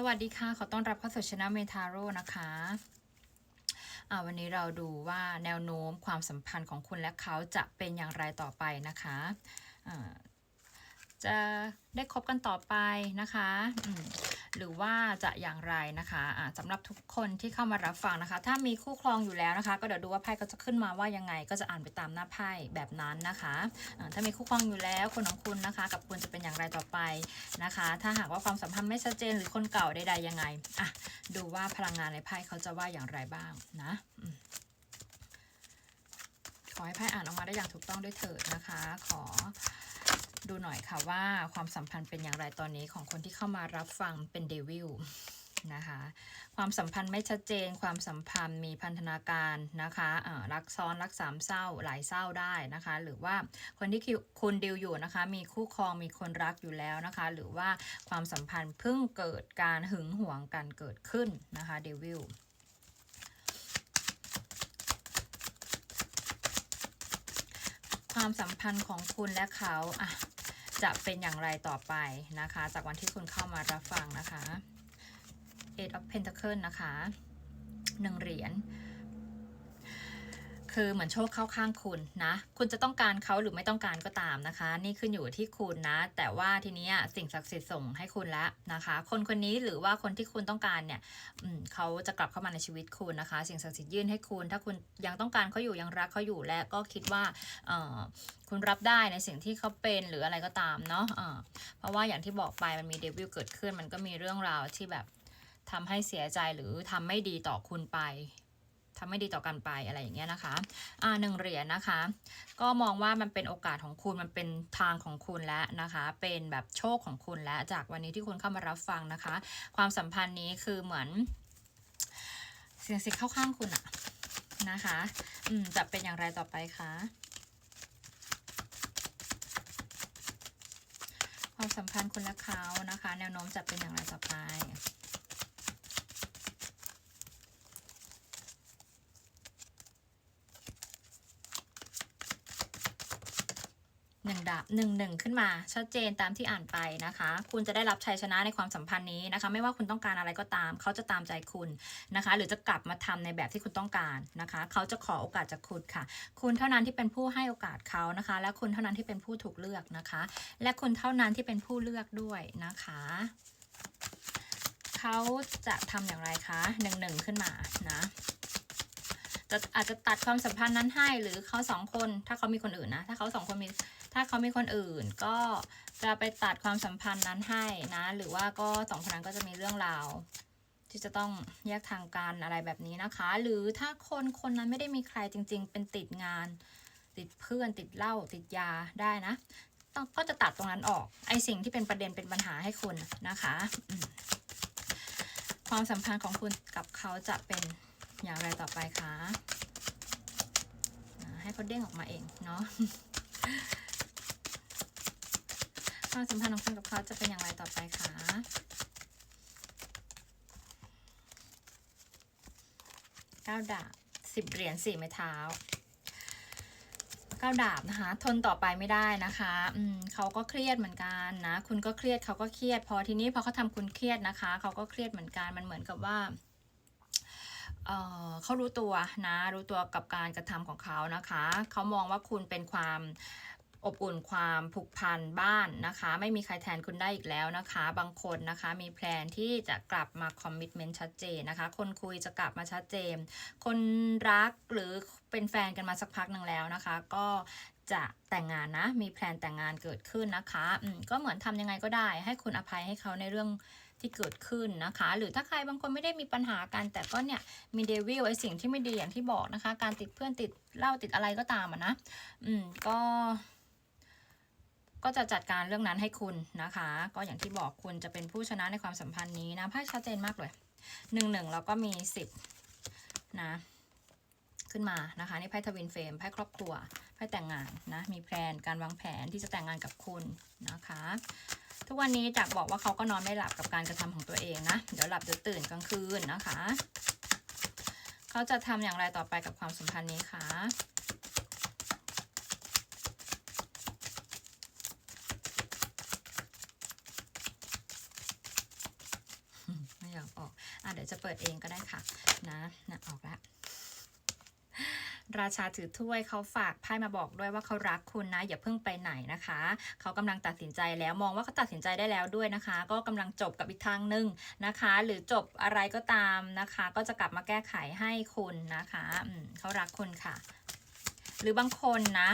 สวัสดีค่ะ ขอต้อนรับเข้าสู่ชนะเมทาโร่นะคะอ่าวันนี้เราดูว่าแนวโน้มความสัมพันธ์ของคุณและเขาจะเป็นอย่างไรต่อไปนะคะ จะได้คบกันต่อไปนะคะหรือว่าจะอย่างไรนะคะอ่าสำหรับทุกคนที่เข้ามารับฟังนะคะ ถ้ามีคู่ครองอยู่แล้วนะคะ ก็เดี๋ยวดูว่าไพ่ก็จะขึ้นมาว่ายังไง ก็จะอ่านไปตามหน้าไพ่แบบนั้นนะคะอ่าถ้ามีคู่ครองอยู่แล้วคนของคุณนะคะ กับคุณจะเป็นอย่างไรต่อไปนะคะ ถ้าหากว่าความสัมพันธ์ไม่ชัดเจนหรือคนเก่าใดๆยังไงอะดูว่าพลังงานในไพ่เขาจะว่าอย่างไรบ้างนะขอให้ไพ่อ่านออกมาได้อย่างถูกต้องด้วยเถิดนะคะ ขอ ดูหน่อยค่ะว่าความสัมพันธ์เป็นอย่างไรตอนนี้ของคนที่เข้ามารับฟังเป็นเดวิลนะคะความสัมพันธ์ไม่ชัดเจน ความสัมพันธ์มีพันธนาการนะคะรักซ้อนรักสามเศร้าหลายเศร้าได้นะคะ หรือว่าคนที่คุณดิวอยู่นะคะ มีคู่ครองมีคนรักอยู่แล้วนะคะ หรือว่าความสัมพันธ์เพิ่งเกิดการหึงหวงกันเกิดขึ้นนะคะเดวิลความสัมพันธ์ของคุณและเขาอะ จะเป็นอย่างไรต่อไปนะคะ จากวันที่คุณเข้ามารับฟังนะคะ Eight of Pentacle นะคะหนึ่งเหรียญ คือเหมือนโชคเข้าข้างคุณนะ คุณจะต้องการเขาหรือไม่ต้องการก็ตามนะคะ นี่ขึ้นอยู่ที่คุณนะ แต่ว่าทีนี้สิ่งศักดิ์สิทธิ์ส่งให้คุณแล้วนะคะ คนคนนี้หรือว่าคนที่คุณต้องการเนี่ยเขาจะกลับเข้ามาในชีวิตคุณนะคะ สิ่งศักดิ์สิทธิ์ยื่นให้คุณ ถ้าคุณยังต้องการเขาอยู่ยังรักเขาอยู่และก็คิดว่าคุณรับได้ในสิ่งที่เขาเป็นหรืออะไรก็ตามเนาะะเพราะว่าอย่างที่บอกไปมันมีเดวิลเกิดขึ้น มันก็มีเรื่องราวที่แบบทำให้เสียใจหรือทำไม่ดีต่อคุณไป ทำไม่ดีต่อกันไปอะไรอย่างเงี้ยนะคะอ่าหนึ่งเหรียญนะคะ ก็มองว่ามันเป็นโอกาสของคุณมันเป็นทางของคุณแล้วนะคะ เป็นแบบโชคของคุณแล้วจากวันนี้ที่คุณเข้ามารับฟังนะคะ ความสัมพันธ์นี้คือเหมือนเสียงสิเข้าข้างคุณอะนะคะ อืมจะเป็นอย่างไรต่อไปคะความสัมพันธ์คุณและเขานะคะ แนวโน้มจะเป็นอย่างไรต่อไป หนึ่งดาบหนึ่งหนึ่งขึ้นมา ชัดเจนตามที่อ่านไปนะคะ คุณจะได้รับชัยชนะในความสัมพันธ์นี้นะคะ ไม่ว่าคุณต้องการอะไรก็ตาม เขาจะตามใจคุณนะคะ หรือจะกลับมาทำในแบบที่คุณต้องการนะคะ เขาจะขอโอกาสจากคุณค่ะ คุณเท่านั้นที่เป็นผู้ให้โอกาสเขานะคะ และคุณเท่านั้นที่เป็นผู้ถูกเลือกนะคะ และคุณเท่านั้นที่เป็นผู้เลือกด้วยนะคะเขาจะทำอย่างไรคะหนึ่งหนึ่งขึ้นมานะจะอาจจะตัดความสัมพันธ์นั้นให้หรือเขาสองคนถ้าเขามีคนอื่นนะ ถ้าเขาสองคนมี ถ้าเขามีคนอื่นก็จะไปตัดความสัมพันธ์นั้นให้นะ หรือว่าก็สองคนนั้นก็จะมีเรื่องราวที่จะต้องแยกทางกันอะไรแบบนี้นะคะ หรือถ้าคนคนนั้นไม่ได้มีใครจริง ๆ เป็นติดงาน ติดเพื่อนติดเหล้าติดยาได้นะต้องก็จะตัดตรงนั้นออก ไอสิ่งที่เป็นประเด็นเป็นปัญหาให้คุณนะคะความสัมพันธ์ของคุณกับเขาจะเป็นอย่างไรต่อไปคะ ให้เขาเด้งออกมาเองเนาะ ความสัมพันธ์ของคุณกับเขาจะเป็นอย่างไรต่อไปคะเก้าดาบสิบเหรียญสี่ไม้เท้าเก้าดาบนะคะ ทนต่อไปไม่ได้นะคะอืมเขาก็เครียดเหมือนกันนะ คุณก็เครียดเขาก็เครียด พอทีนี้พอเขาทำคุณเครียดนะคะ เขาก็เครียดเหมือนกันมันเหมือนกับว่าเเขารู้ตัวนะ รู้ตัวกับการกระทำของเขานะคะ เขามองว่าคุณเป็นความ อบอุ่นความผูกพันบ้านนะคะ ไม่มีใครแทนคุณได้อีกแล้วนะคะ บางคนนะคะมีแพลนที่จะกลับมาคอมมิชเมนต์ชัดเจนนะคะ คนคุยจะกลับมาชัดเจน คนรักหรือเป็นแฟนกันมาสักพักหนึ่งแล้วนะคะ ก็จะแต่งงานนะ มีแพลนแต่งงานเกิดขึ้นนะคะอืมก็เหมือนทำยังไงก็ได้ ให้คุณอภัยให้เขาในเรื่องที่เกิดขึ้นนะคะ หรือถ้าใครบางคนไม่ได้มีปัญหากัน แต่ก็เนี่ยมีเดวิลไอสิ่งที่ไม่ดีอย่างที่บอกนะคะ การติดเพื่อนติดเหล้าติดอะไรก็ตามอะนะ อืมก็ ก็จะจัดการเรื่องนั้นให้คุณนะคะ ก็อย่างที่บอกคุณจะเป็นผู้ชนะในความสัมพันธ์นี้นะไพ่ชัดเจนมากเลยหนึ่งหนึ่งแล้วก็มีสิบนะขึ้นมานะคะนี่ไพ่ทวินเฟรมไพ่ครอบครัวไพ่แต่งงานนะมีแพลนการวางแผนที่จะแต่งงานกับคุณนะคะ ทุกวันนี้จากบอกว่าเขาก็นอนไม่หลับกับการกระทำของตัวเองนะเดี๋ยวหลับเดี๋ยวตื่นกลางคืนนะคะ เขาจะทำอย่างไรต่อไปกับความสัมพันธ์นี้คะ อยากออกอะ เปิดเองก็ได้ค่ะ นะนะออกแล้วราชาถือถ้วยเขาฝากไพ่มาบอกด้วยว่าเขารักคุณนะ อย่าเพิ่งไปไหนนะคะ เขากำลังตัดสินใจแล้วมองว่าเขาตัดสินใจได้แล้วด้วยนะคะ ก็กำลังจบกับอีกทางหนึ่งนะคะ หรือจบอะไรก็ตามนะคะ ก็จะกลับมาแก้ไขให้คุณนะคะอืมเขารักคุณค่ะ หรือบางคนนะ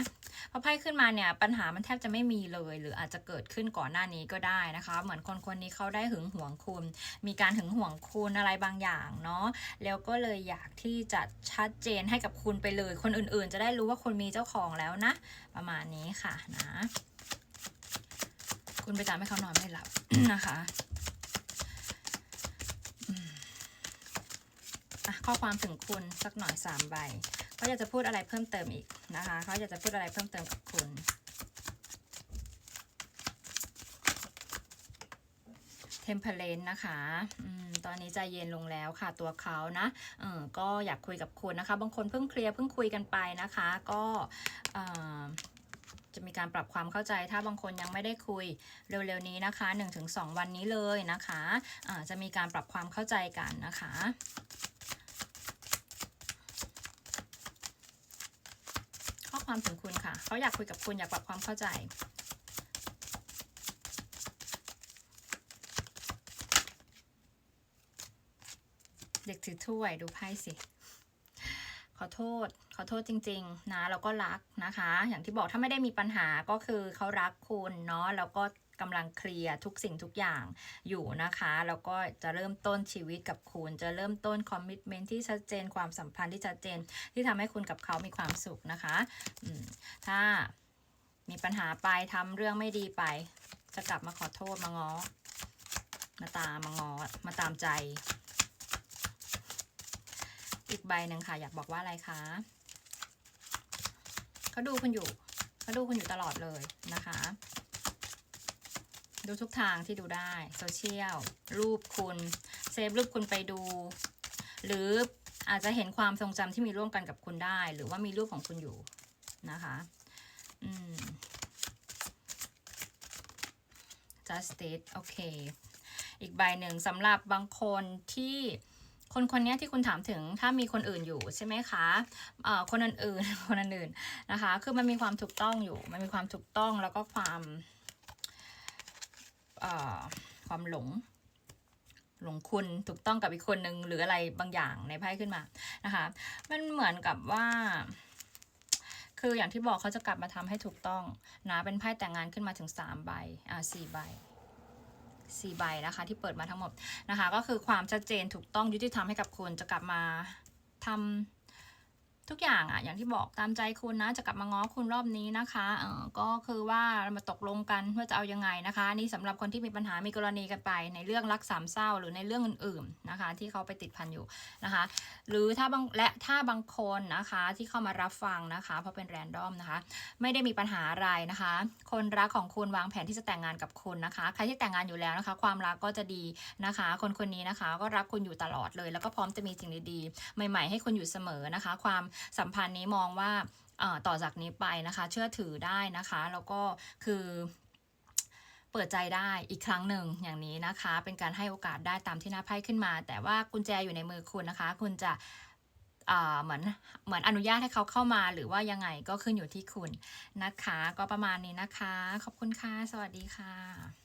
พอไพ่ขึ้นมาเนี่ยปัญหามันแทบจะไม่มีเลย หรืออาจจะเกิดขึ้นก่อนหน้านี้ก็ได้นะคะ เหมือนคนคนนี้เขาได้หึงหวงคุณ มีการหึงหวงคุณอะไรบางอย่างเนาะแล้วก็เลยอยากที่จะชัดเจนให้กับคุณไปเลย คนอื่นๆ จะได้รู้ว่าคุณมีเจ้าของแล้วนะ ประมาณนี้ค่ะนะ คุณไปตามให้เขานอนไม่หลับนะคะอืมอะข้อความถึงคุณสักหน่อยสามใบ เขาอยากจะพูดอะไรเพิ่มเติมอีกนะคะเขาอยากจะพูดอะไรเพิ่มเติมกับคุณเทมเพลนนะคะอตอนนี้ใจเย็นลงแล้วค่ะตัวเขานะเออก็อยากคุยกับคุณนะคะ บางคนเพิ่งเคลียร์เพิ่งคุยกันไปนะคะ ก็จะมีการปรับความเข้าใจ ถ้าบางคนยังไม่ได้คุยเร็วๆนี้นะคะ 1-2 วันนี้เลยนะคะะจะมีการปรับความเข้าใจกันนะคะ ข้อ ความถึงคุณค่ะ เขาอยากคุยกับคุณอยากปรับความเข้าใจเด็กถือถ้วยดูไพ่สิ ขอโทษ ขอโทษจริง ๆ นะ แล้วก็รักนะคะ อย่างที่บอกถ้าไม่ได้มีปัญหาก็คือเขารักคุณเนาะแล้วก็ กำลังเคลียร์ทุกสิ่งทุกอย่างอยู่นะคะ แล้วก็จะเริ่มต้นชีวิตกับคุณ จะเริ่มต้นคอมมิชเมนที่ชัดเจนความสัมพันธ์ที่ชัดเจนที่ทำให้คุณกับเขามีความสุขนะคะถ้ามีปัญหาไปทำเรื่องไม่ดีไป จะกลับมาขอโทษมาง้อมาตามมางอมาตามใจ อีกใบหนึ่งค่ะ อยากบอกว่าอะไรคะเขาดูคุณอยู่เขาดูคุณอยู่ตลอดเลยนะคะ ดูทุกทางที่ดูได้โซเชียลรูปคุณเซฟรูปคุณไปดู หรืออาจจะเห็นความทรงจำที่มีร่วมกันกับคุณได้ หรือว่ามีรูปของคุณอยู่นะคะ อืม justice โอเค อีกใบหนึ่งสำหรับบางคนที่คนคนนี้ที่คุณถามถึงถ้ามีคนอื่นอยู่ใช่ไหมคะเอ่อคนอื่นๆคนอื่นๆนะคะ คือมันมีความถูกต้องอยู่ มันมีความถูกต้องแล้วก็ความ ความหลง หลงคุณถูกต้องกับอีกคนนึงหรืออะไรบางอย่างในไพ่ขึ้นมานะคะ มันเหมือนกับว่า คืออย่างที่บอกเขาจะกลับมาทำให้ถูกต้องนะเป็นไพ่แต่งงานขึ้นมาถึงสามใบอ่าสี่ใบสี่ใบนะคะ ที่เปิดมาทั้งหมดนะคะ ก็คือความชัดเจนถูกต้องยุติธรรมให้กับคุณจะกลับมาทำ ทุกอย่างอะอย่างที่บอกตามใจคุณนะ จะกลับมาง้อคุณรอบนี้นะคะเออก็คือว่ามาตกลงกันว่าจะเอายังไงนะคะนี่สำหรับคนที่มีปัญหามีกรณีกันไป ในเรื่องรักสามเศร้าหรือในเรื่องอื่นๆนะคะ ที่เขาไปติดพันอยู่นะคะ หรือถ้าบางและถ้าบางคนนะคะที่เข้ามารับฟังนะคะ เพราะเป็นแรนดอมนะคะ ไม่ได้มีปัญหาอะไรนะคะ คนรักของคุณวางแผนที่จะแต่งงานกับคุณนะคะ ใครที่แต่งงานอยู่แล้วนะคะ ความรักก็จะดีนะคะ คนคนนี้นะคะ ก็รักคุณอยู่ตลอดเลย แล้วก็พร้อมจะมีสิ่งดีๆใหม่ ๆ ให้คุณอยู่เสมอนะคะ ความสัมพันธ์นี้มองว่าต่อจากนี้ไปนะคะ เชื่อถือได้นะคะ แล้วก็คือเปิดใจได้อีกครั้งหนึ่งอย่างนี้นะคะ เป็นการให้โอกาสได้ตามที่หน้าไพ่ขึ้นมา แต่ว่ากุญแจอยู่ในมือคุณนะคะ คุณจะเหมือนเหมือนอนุญาตให้เขาเข้ามาหรือว่ายังไงก็ขึ้นอยู่ที่คุณนะคะ ก็ประมาณนี้นะคะ ขอบคุณค่ะ สวัสดีค่ะ